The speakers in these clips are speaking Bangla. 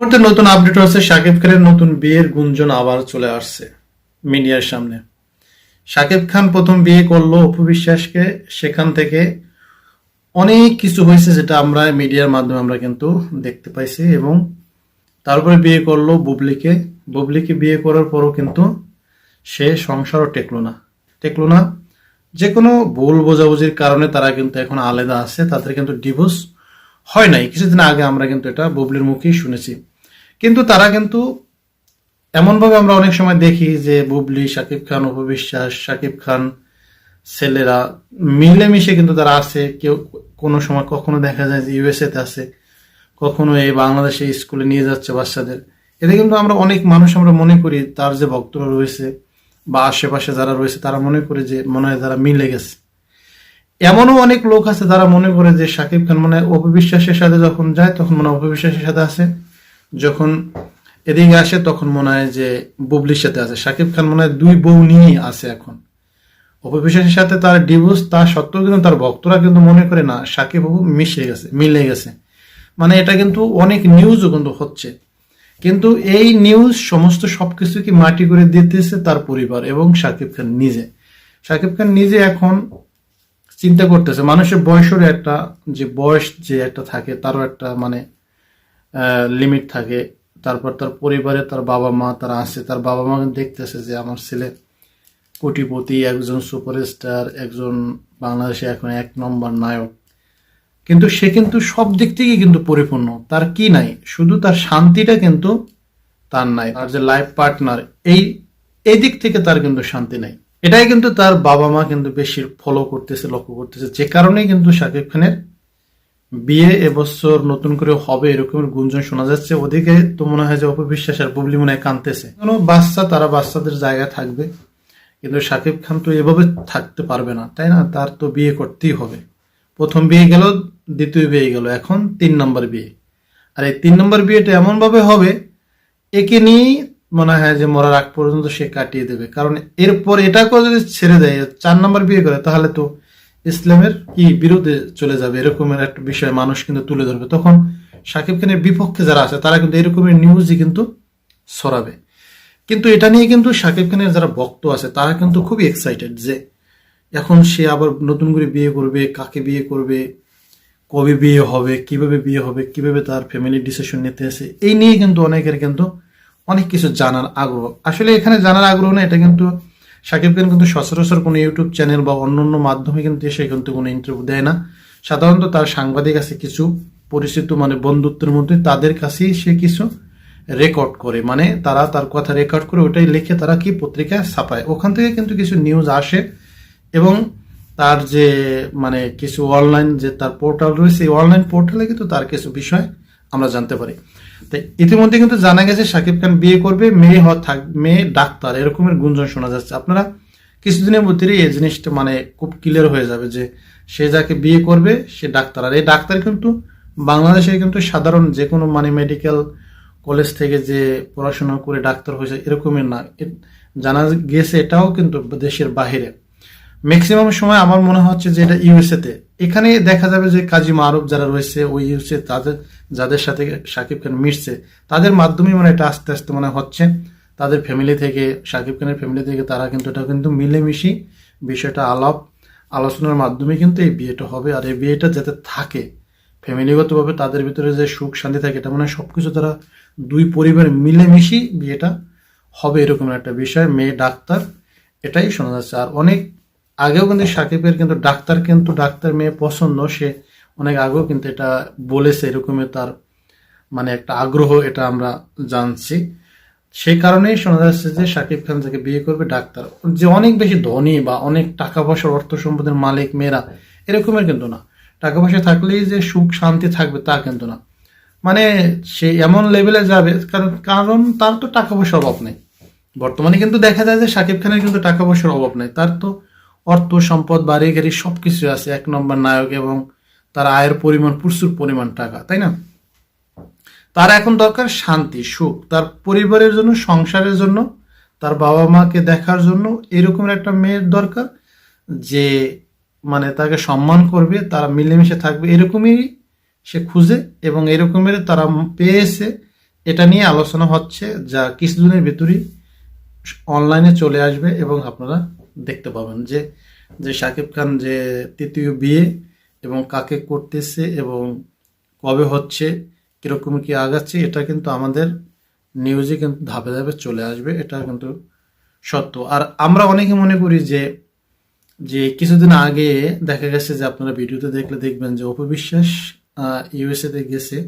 মুহূর্তে নতুন আপডেট হচ্ছে শাকিব খানের নতুন বিয়ের গুঞ্জন আবার চলে আসছে মিডিয়ার সামনে। শাকিব খান প্রথম বিয়ে করল অপু বিশ্বাসকে। সেখান থেকে অনেক কিছু হয়েছে যেটা আমরা মিডিয়ার মাধ্যমে আমরা কিন্তু দেখতে পাইছি এবং তারপরে বিয়ে করল বুবলিকে। বুবলিকে বিয়ে করার পরও কিন্তু সে সংসারও টেকলো না। টেকলো না। যে কোনো ভুল বোঝাবুঝির কারণে তারা কিন্তু এখন আলাদা আছে। তাদের কিন্তু ডিভোর্স হয় নাই। কিছুদিন আগে আমরা কিন্তু এটা বুবলির মুখেই শুনেছি। তারা কিন্তু এমনভাবে আমরা অনেক সময় দেখি যে বুবলি, শাকিব খান উপবিশ্বাস শাকিব খান ছেলেরা মিলেমিশে কিন্তু তারা আছে। কেউ কোনো সময় কখনো দেখা যায় যে ইউএসএ তে আছে, কখনো এই বাংলাদেশে স্কুলে নিয়ে যাচ্ছে বাচ্চাদের। এতে কিন্তু আমরা অনেক মানুষ আমরা মনে করি তার যে ভক্তরা রয়েছে বা আশেপাশে যারা রয়েছে, তারা মনে করে যে মনে হয় তারা মিলে গেছে। এমনও অনেক লোক আছে যারা মনে করে যে শাকিব খান মানে অপবিশ্বাসের সাথে যখন যায়, তখন মনে অপবিশ্বাসের সাথে আছে। যখন এদিকে আসে, তখন মনে হয় যে বুবলির সাথে আছে। শাকিব খান মনে হয় দুই বউ নিয়ে আছে এখন। অপবিশ্বাসের সাথে তার ডিভোর্স তা সত্ত্বেও কিন্তু তার ভক্তরা কিন্তু মনে করে না সাকিব বাবু মিশে গেছে, মিলে গেছে। মানে এটা কিন্তু অনেক নিউজও কিন্তু হচ্ছে। কিন্তু এই নিউজ সমস্ত সবকিছু কি মাটি করে দিতেছে তার পরিবার এবং সাকিব খান নিজে। সাকিব খান নিজে এখন চিন্তা করতেছে, মানুষের বয়সের একটা, যে বয়স যে একটা থাকে, তারও একটা মানে লিমিট থাকে। তারপর তার পরিবারে তার বাবা মা তারা আছে। তার বাবা মা দেখতেছে যে আমার ছেলে কোটিপতি, একজন সুপারস্টার একজন বাংলাদেশে এখন এক নম্বর নায়ক। কিন্তু সে কিন্তু সব দিক থেকে কিন্তু পরিপূর্ণ। তার কি নাই? শুধু তার শান্তিটা কিন্তু তার নাই। তার যে লাইফ পার্টনার এই এই দিক থেকে তার কিন্তু শান্তি নাই। এটাই কিন্তু তার বাবা মা কিন্তু বেশি ফলো করতেছে, লক্ষ্য করতেছে। যে কারণেই কিন্তু শাকিব খানের বিয়ে এবছর নতুন করে হবে এরকমের গুঞ্জন শোনা যাচ্ছে। ওদিকে তো মনে হয় যে অপবিশ্বাস আর বুবলি মনে হয় কানতেছে কোনো বাচ্চা, তারা বাচ্চাদের জায়গায় থাকবে। কিন্তু শাকিব খান তো এভাবে থাকতে পারবে না, তাই না? তার তো বিয়ে করতেই হবে। প্রথম বিয়ে গেল, দ্বিতীয় বিয়ে গেল, এখন তিন নম্বর বিয়ে। আর এই তিন নম্বর বিয়েটা এমনভাবে হবে, একে নিয়েই মনে হয় যে মরার আগ পর্যন্ত সে কাটিয়ে দেবে। কারণ এরপর এটাকেও যদি ছেড়ে দেয়, চার নম্বর বিয়ে করে, তাহলে তো ইসলামের কি বিরুদ্ধে চলে যাবে, এরকমের একটা বিষয় মানুষ কিন্তু তুলে ধরবে। তখন সাকিব খানের বিপক্ষে যারা আছে, তারা কিন্তু এরকমের নিউজই কিন্তু ছড়াবে। কিন্তু এটা নিয়ে কিন্তু সাকিব খানের যারা ভক্ত আছে, তারা কিন্তু খুবই এক্সাইটেড যে এখন সে আবার নতুন করে বিয়ে করবে, কাকে বিয়ে করবে, কবে বিয়ে হবে, কীভাবে বিয়ে হবে, কীভাবে তার ফ্যামিলি ডিসিশন নিতে আসে, এই নিয়ে কিন্তু অনেকের কিন্তু অনেক কিছু জানার আগ্রহ। আসলে এখানে জানার আগ্রহ না, এটা কিন্তু সাকিব খান কিন্তু সচরাচর কোনো ইউটিউব চ্যানেল বা অন্য অন্য মাধ্যমে কিন্তু এসে কিন্তু কোনো ইন্টারভিউ দেয় না। সাধারণত তার সাংবাদিক আছে কিছু পরিচিত মানে বন্ধুত্বের মধ্যে, তাদের কাছেই সে কিছু রেকর্ড করে। মানে তারা তার কথা রেকর্ড করে ওটাই লিখে তারা কি পত্রিকায় ছাপায়। ওখান থেকে কিন্তু কিছু নিউজ আসে এবং তার যে মানে কিছু অনলাইন যে তার পোর্টাল রয়েছে, এই অনলাইন পোর্টালে কিন্তু তার কিছু বিষয় আমরা জানতে পারি। ইতিমধ্যে কিন্তু জানা গেছে শাকিব খান বিয়ে করবে, মেয়ে হওয়া থাক, মেয়ে ডাক্তার, এরকমের গুঞ্জন শোনা যাচ্ছে। আপনারা কিছুদিনের মধ্যেই এই জিনিসটা মানে খুব ক্লিয়ার হয়ে যাবে যে সে যাকে বিয়ে করবে, সে ডাক্তার। আর এই ডাক্তার কিন্তু বাংলাদেশে কিন্তু সাধারণ যে কোনো মানে মেডিকেল কলেজ থেকে যে পড়াশোনা করে ডাক্তার হয়েছে, এরকমের না। জানা গেছে এটাও কিন্তু দেশের বাহিরে। ম্যাক্সিমাম সময় আমার মনে হচ্ছে যে এটা ইউএসএ তে। এখানে দেখা যাবে যে কাজী মারুফ যারা রয়েছে, ওই হচ্ছে তাদের, যাদের সাথে শাকিব খান মিশছে, তাদের মাধ্যমে মানে এটা আস্তে আস্তে মনে হচ্ছে। তাদের ফ্যামিলি থেকে, শাকিব খানের ফ্যামিলি থেকে তারা কিন্তু এটা কিন্তু মিলেমিশি বিষয়টা আলাপ, আলোচনার মাধ্যমে কিন্তু এই বিয়েটা হবে। আর এই বিয়েটা যাতে থাকে ফ্যামিলিগতভাবে তাদের ভিতরে যে সুখ শান্তি থাকে, এটা মানে সব কিছু তারা দুই পরিবার মিলেমিশি বিয়েটা হবে এরকম একটা বিষয়। মেয়ে ডাক্তার, এটাই শোনা যাচ্ছে। আর অনেক আগেও কিন্তু সাকিবের কিন্তু ডাক্তার কিন্তু ডাক্তার মেয়ে পছন্দ, সে অনেক আগেও কিন্তু এটা বলেছে এরকমের তার মানে একটা আগ্রহ এটা আমরা জানছি। সেই কারণেই শোনা যাচ্ছে যে সাকিব খান যাকে বিয়ে করবে ডাক্তার। যে অনেক বেশি ধনী বা অনেক টাকা পয়সার অর্থ সম্পদের মালিক মেয়েরা, এরকমের কিন্তু না। টাকা পয়সা থাকলেই যে সুখ শান্তি থাকবে তা কিন্তু না। মানে সে এমন লেভেলে যাবে, কারণ কারণ তার তো টাকা পয়সার অভাব নেই। বর্তমানে কিন্তু দেখা যায় যে সাকিব খানের কিন্তু টাকা পয়সার অভাব নেই। তার তো অর্থ, সম্পদ, বাড়ি, গাড়ি সবকিছু আছে। এক নম্বর নায়ক এবং তার আয়ের পরিমাণ, প্রচুর পরিমাণ টাকা, তাই না? তার এখন দরকার শান্তি, সুখ। তার পরিবারের জন্য, সংসারের জন্য, তার বাবা মাকে দেখার জন্য এরকমের একটা মেয়ের দরকার যে মানে তাকে সম্মান করবে, তারা মিলেমিশে থাকবে, এরকমই সে খুঁজে এবং এরকমের তারা পেয়েছে। এটা নিয়ে আলোচনা হচ্ছে, যা কিছুদিনের ভিতরেই অনলাইনে চলে আসবে এবং আপনারা দেখতে পাবেন যে যে শাকিব খান যে তৃতীয় বিয়ে এবং কাকে করতেছে এবং কবে হচ্ছে, কীরকম কি আগাচ্ছে, এটা কিন্তু আমাদের নিউজে কিন্তু ধাপে ধাপে চলে আসবে, এটা কিন্তু সত্য। আর আমরা অনেকে মনে করি যে যে কিছুদিন আগে দেখা গেছে যে আপনারা ভিডিওতে দেখলে দেখবেন যে অপবিশ্বাস ইউএসএতে গেছে,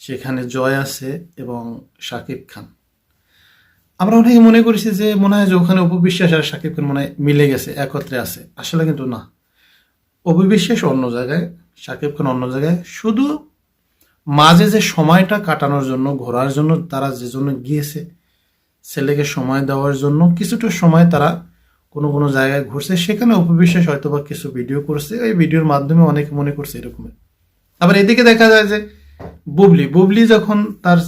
সেখানে জয় আছে এবং শাকিব খান। আমরা অনেকে মনে করেছি যে মনে হয় যে ওখানে অপবিশ্বাস আর শাকিব খান মনে হয় মিলে গেছে, একত্রে আছে। আসলে কিন্তু না। অপবিশ্বাস অন্য জায়গায় শাকিব খান অন্য জায়গায়। শুধু মাঝে যে সময়টা কাটানোর জন্য, ঘোরার জন্য তারা যে জন্য গিয়েছে, ছেলেকে সময় দেওয়ার জন্য কিছুটা সময় তারা কোনো কোনো জায়গায় ঘুরছে। সেখানে অপবিশ্বাস হয়তো বা কিছু ভিডিও করছে। ওই ভিডিওর মাধ্যমে অনেকে মনে করছে এরকমের আবার এদিকে দেখা যায় যে বুবলি বুবলি যখন তার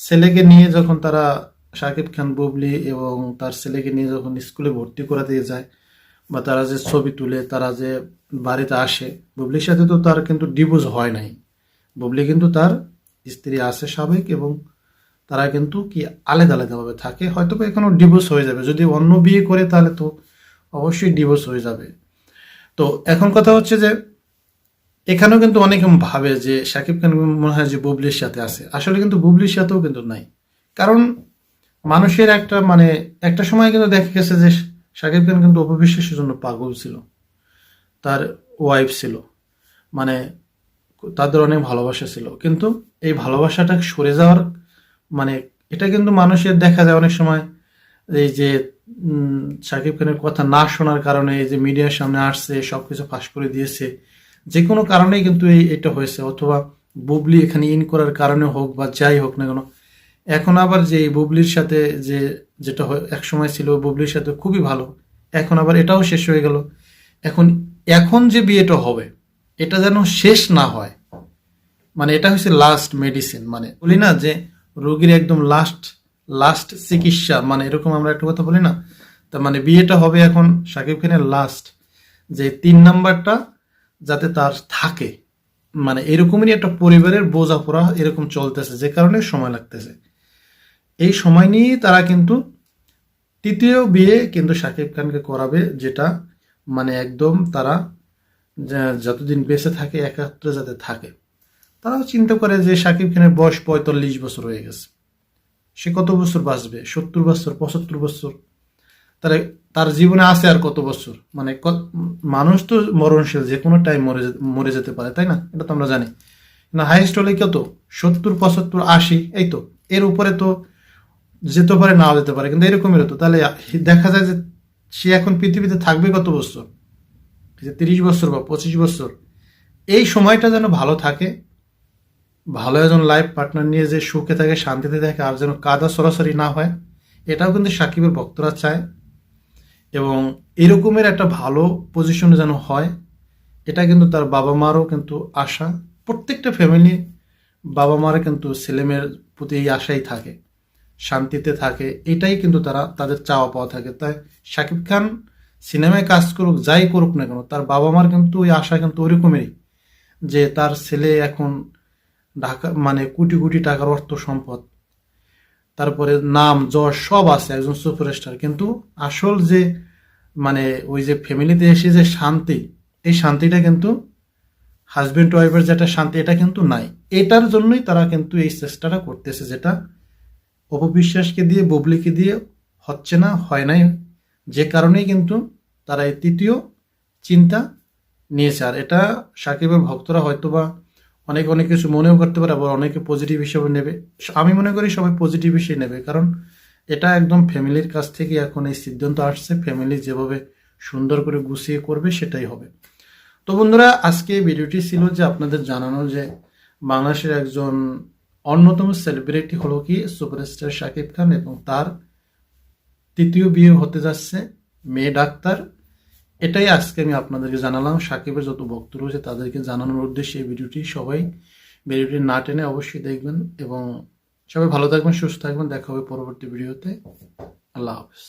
ছেলেকে নিয়ে যখন তারা শাকিব খান বুবলি এবং তার ছেলেকে নিয়ে যখন স্কুলে ভর্তি করাতে যায় বা তারা যে ছবি তুলে, তারা যে বাড়িতে আসে, বুবলির সাথে তো তার কিন্তু ডিভোর্স হয় নাই। বুবলি কিন্তু তার স্ত্রী আছে সাবেক এবং তারা কিন্তু কি আলাদা আলাদাভাবে থাকে, হয়তো বা এখনও ডিভোর্স হয়ে যাবে। যদি অন্য বিয়ে করে তাহলে তো অবশ্যই ডিভোর্স হয়ে যাবে। তো এখন কথা হচ্ছে যে এখানেও কিন্তু অনেকে ভাবে যে শাকিব খান মনে হয় যে বুবলির সাথে আছে। আসলে কিন্তু বুবলির সাথেও কিন্তু নাই। কারণ মানুষের একটা মানে একটা সময় কিন্তু দেখা গেছে যে শাকিব খান কিন্তু অপবিশ্বাসের জন্য পাগল ছিল। তার ওয়াইফ ছিল। মানে তাদের অনেক ভালোবাসা ছিল। কিন্তু এই ভালোবাসাটা সরে যাওয়ার মানে এটা কিন্তু মানুষের দেখা যায় অনেক সময় এই যে শাকিব খানের কথা না শোনার কারণে এই যে মিডিয়ার সামনে আসছে, সবকিছু ফাঁস করে দিয়েছে। যে কোনো কারণেই কিন্তু এই, এটা হয়েছে। অথবা বুবলি এখানে ইন করার কারণে হোক বা যাই হোক না কেন এখন আবার যে বুবলির সাথে যে যেটা এক সময় ছিল বুবলির সাথে খুবই ভালো, এখন আবার এটাও শেষ হয়ে গেল। এখন এখন যে বিয়েটা হবে, এটা যেন শেষ না হয়। মানে এটা হচ্ছে লাস্ট মেডিসিন মানে বলি না যে রোগীর একদম লাস্ট লাস্ট চিকিৎসা মানে এরকম আমরা একটা কথা বলি না। তার মানে বিয়েটা হবে এখন সাকিব খানের লাস্ট যে তিন নাম্বারটা যাতে তার থাকে। মানে এরকমই একটা পরিবারের বোঝাপড়া এরকম চলতেছে, যে কারণে সময় লাগতেছে। এই সময় নিয়েই তারা কিন্তু তৃতীয় বিয়ে কিন্তু শাকিব খানকে করাবে, যেটা মানে একদম তারা যতদিন বেঁচে থাকে, একাত্রে যাতে থাকে। তারাও চিন্তা করে যে শাকিব খানের বয়স পঁয়তাল্লিশ বছর হয়ে গেছে। সে কত বছর বাঁচবে? সত্তর বছর, পঁচাত্তর বছর? তার তার জীবনে আছে আর কত বছর? মানে মানুষ তো মরণশীল, যে কোনো টাইম মরে মরে যেতে পারে, তাই না? এটা তো আমরা জানি। না হাইস্ট হলে কত? সত্তর, পঁচাত্তর, আশি, এই তো। এর উপরে তো যেতে পারে, নাও যেতে পারে, কিন্তু এরকমই হতো। তাহলে দেখা যায় যে সে এখন পৃথিবীতে থাকবে কত বছর? যে তিরিশ বছর বা পঁচিশ বছর। এই সময়টা যেন ভালো থাকে, ভালো একজন লাইফ পার্টনার নিয়ে যে সুখে থাকে, শান্তিতে থাকে, আর যেন কাদা সরাসরি না হয়, এটাও কিন্তু সাকিবের ভক্তরা চায়। এবং এরকমের একটা ভালো পজিশনে যেন হয়, এটা কিন্তু তার বাবা মারও কিন্তু আশা। প্রত্যেকটা ফ্যামিলি বাবা মারা কিন্তু ছেলেমেয়ের প্রতি এই আশাই থাকে। শান্তিতে থাকে, এটাই কিন্তু তারা তাদের চাওয়া পাওয়া থাকে। তাই শাকিব খান সিনেমায় কাজ করুক, যাই করুক না কেন, তার বাবা মার কিন্তু ওই আশা কিন্তু ওরকমেরই যে তার ছেলে এখন ঢাকা মানে কোটি কোটি টাকার অর্থ সম্পদ, তারপরে নাম, যশ সব আছে, একজন সুপারস্টার। কিন্তু আসল যে মানে ওই যে ফ্যামিলিতে এসে যে শান্তি, এই শান্তিটা কিন্তু হাজবেন্ড ওয়াইফের যেটা শান্তি, এটা কিন্তু নাই। এটার জন্যই তারা কিন্তু এই চেষ্টাটা করতেছে, যেটা অপবিশ্বাসকে দিয়ে, ববলিকে দিয়ে হচ্ছে না, হয় নাই। যে কারণেই কিন্তু তারা এই তৃতীয় চিন্তা নিয়েছে। আর এটা সাকিবের ভক্তরা হয়তোবা অনেকে অনেক কিছু মনেও করতে পারে, আবার অনেকে পজিটিভ হিসেবে নেবে। আমি মনে করি সবাই পজিটিভ হিসেবে নেবে, কারণ এটা একদম ফ্যামিলির কাছ থেকে এখন এই সিদ্ধান্ত আসছে। ফ্যামিলি যেভাবে সুন্দর করে গুছিয়ে করবে, সেটাই হবে। তো বন্ধুরা, আজকে ভিডিওটি ছিল যে আপনাদের জানানো যে বাংলাদেশের একজন অন্যতম সেলিব্রিটি হলো কি? সুপারস্টার শাকিব খান এবং তার তৃতীয় বিয়ে হতে যাচ্ছে, মেয়ে ডাক্তার। এটাই আজকে আমি আপনাদেরকে জানালাম। সাকিবের যত ভক্ত রয়েছে তাদেরকে জানানোর উদ্দেশ্যে এই ভিডিওটি সবাই ভিডিওটি না টেনে অবশ্যই দেখবেন এবং সবাই ভালো থাকবেন, সুস্থ থাকবেন। দেখা হবে পরবর্তী ভিডিওতে। আল্লাহ হাফেজ।